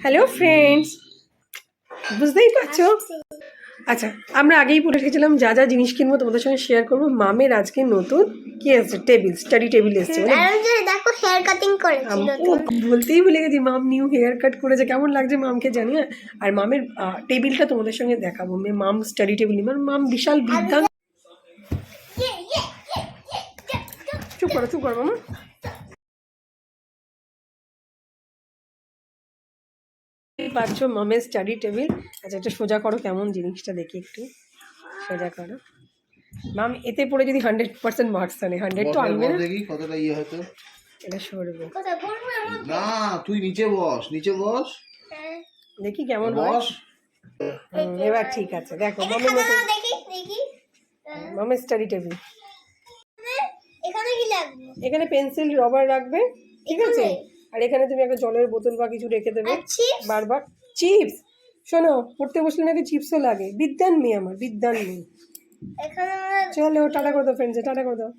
Hello friends বুঝতেই পারছ আচ্ছা আমরা আগেই বলে রেখেছিলাম যা যা জিনিস কিনবো তোমাদের সঙ্গে শেয়ার করব মামের আজকে নতুন কি আছে টেবিল স্টাডি টেবিল এসছে মানে দেখো হেয়ার কাটিং বলতেই ভুলে গেছি মাম নিউ হেয়ার কাট করেছে কেমন লাগছে মামকে জানি না আর মামের টেবিলটা তোমাদের সঙ্গে দেখাবো মে- মাম স্টাডি টেবিল মানে মাম বিশাল বিদ্যা চুপ করো চুপ করো মামা পাচ্ছ মামের স্টাডি টেবিল আচ্ছা এটা সোজা করো কেমন জিনিসটা দেখি একটু। সোজা করো। মাম এতে পড়ে যদি হান্ড্রেড পার্সেন্ট মার্কস আনে হান্ড্রেড তো আনবে না। দেখি কতটা ইয়ে হয়তো। এটা সরবে। না তুই নিচে বস নিচে বস। দেখি কেমন বস। হুম, এবার ঠিক আছে। দেখো মামের মতো এখানে দেখি দেখি। মামের স্টাডি টেবিল এখানে কি লাগবে? এখানে পেন্সিল রবার রাখবে। ঠিক আছে? আর এখানে তুমি একটা জলের বোতল বা কিছু রেখে দেবে। বারবার। চিপস শোনো পড়তে বসলে নাকি চিপসও লাগে। বিদ্যান মেয়ে আমার বিদ্যান মেয়ে। চলো টাটা করে দাও ফ্রেন্ডসে টাটা করে দাও।